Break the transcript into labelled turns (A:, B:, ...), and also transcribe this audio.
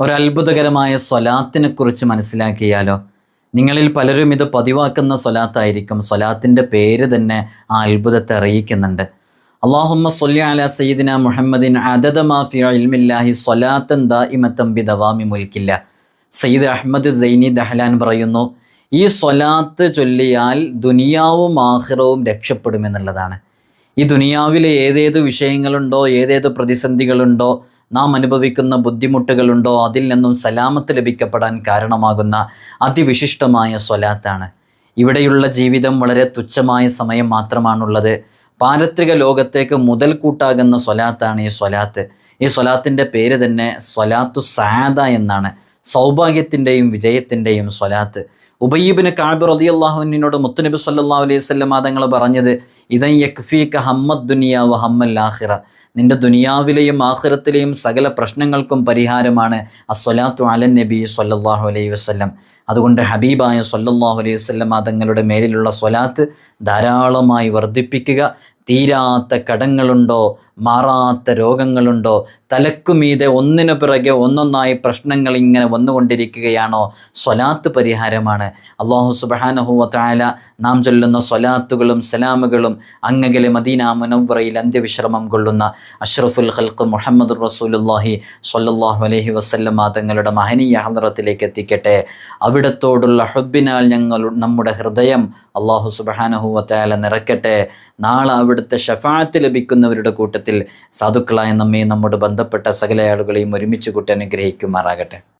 A: ഒരത്ഭുതകരമായ സ്വലാത്തിനെ കുറിച്ച് മനസ്സിലാക്കിയാലോ? നിങ്ങളിൽ പലരും ഇത് പതിവാക്കുന്ന സ്വലാത്തായിരിക്കും. സ്വലാത്തിന്റെ പേര് തന്നെ ആ അത്ഭുതത്തെ അറിയിക്കുന്നുണ്ട്. അള്ളാഹുമ്മ സൊല്ലി അല സയ്യിദിന മുഹമ്മദിൻ അദദ മാഫി ഇൽമില്ലാഹി സ്വലാത്തൻ ഇമത്തം ബി ദവാമി മുൽക്കില്ല. സയ്യിദ് അഹമ്മദ് സൈനി ദഹ്ലാൻ പറയുന്നു ഈ സ്വലാത്ത് ചൊല്ലിയാൽ ദുനിയാവും ആഹ്റവും രക്ഷപ്പെടുമെന്നുള്ളതാണ്. ഈ ദുനിയാവിലെ ഏതേത് വിഷയങ്ങളുണ്ടോ ഏതേത് പ്രതിസന്ധികളുണ്ടോ നാം അനുഭവിക്കുന്ന ബുദ്ധിമുട്ടുകളുണ്ടോ? അതിൽ നിന്നും സലാമത്ത് ലഭിക്കപ്പെടാൻ കാരണമാകുന്ന അതിവിശിഷ്ടമായ സ്വലാത്താണ്. ഇവിടെയുള്ള ജീവിതം വളരെ തുച്ഛമായ സമയം മാത്രമാണുള്ളത്. പാരത്രിക ലോകത്തേക്ക് മുതൽക്കൂട്ടാകുന്ന സ്വലാത്താണ് ഈ സ്വലാത്ത്. ഈ സ്വലാത്തിന്റെ പേര് തന്നെ സ്വലാത്തു സാദ എന്നാണ്. സൗഭാഗ്യത്തിന്റെയും വിജയത്തിന്റെയും സ്വലാത്ത്. ഉബയ്യബിന് കാബ് റലി അള്ളാഹുവിനോട് മുത്തുനബി സല്ലാ അലൈഹി സ്വല്ലം തങ്ങൾ പറഞ്ഞത് ഇതൻ യക്ഫീക ഹമ്മദ് ദുനിയാവ് ഹമ്മൽ ആഹിറ നിന്റെ ദുനിയാവിലെയും ആഹിറത്തിലെയും സകല പ്രശ്നങ്ങൾക്കും പരിഹാരമാണ് അസ്വലാത്തു അലൻ നബി സല്ലാഹു അലൈഹി വസ്ലം അതുകൊണ്ട് ഹബീബായ സല്ലാഹു അലൈഹി വസ്ലം തങ്ങളുടെ മേലിലുള്ള സ്വലാത്ത് ധാരാളമായി വർദ്ധിപ്പിക്കുക. തീരാത്ത കടങ്ങളുണ്ടോ? മാറാത്ത രോഗങ്ങളുണ്ടോ? തലക്കുമീതെ ഒന്നിനു പിറകെ ഒന്നൊന്നായി പ്രശ്നങ്ങൾ ഇങ്ങനെ വന്നുകൊണ്ടിരിക്കുകയാണോ? സ്വലാത്ത് പരിഹാരമാണ്. അള്ളാഹു സുബാനഹുല നാം ചൊല്ലുന്ന സ്വലാത്തുകളും സലാമുകളും അങ്ങകലെ മദീന മുനവറയിൽ അന്ത്യവിശ്രമം കൊള്ളുന്ന അഷ്റഫുൽ ഹൽക്ക് മുഹമ്മദ് റസൂലുല്ലാഹി സൊല്ലാഹു അലഹി വസല്ലം തങ്ങളുടെ മഹനീയ ഹദ്റത്തിലേക്ക് എത്തിക്കട്ടെ. അവിടത്തോടുള്ള ഹുബിനാൽ ഞങ്ങൾ നമ്മുടെ ഹൃദയം അള്ളാഹു സുബാനഹുല നിറക്കട്ടെ. നാളെ അവിടുത്തെ ഷഫാത്ത് ലഭിക്കുന്നവരുടെ കൂട്ടത്തിൽ സാധുക്കളായ നമ്മെ നമ്മോട് ബന്ധപ്പെട്ട സകല ആളുകളെയും ഒരുമിച്ച് കൂട്ടി അനുഗ്രഹിക്കുമാറാകട്ടെ.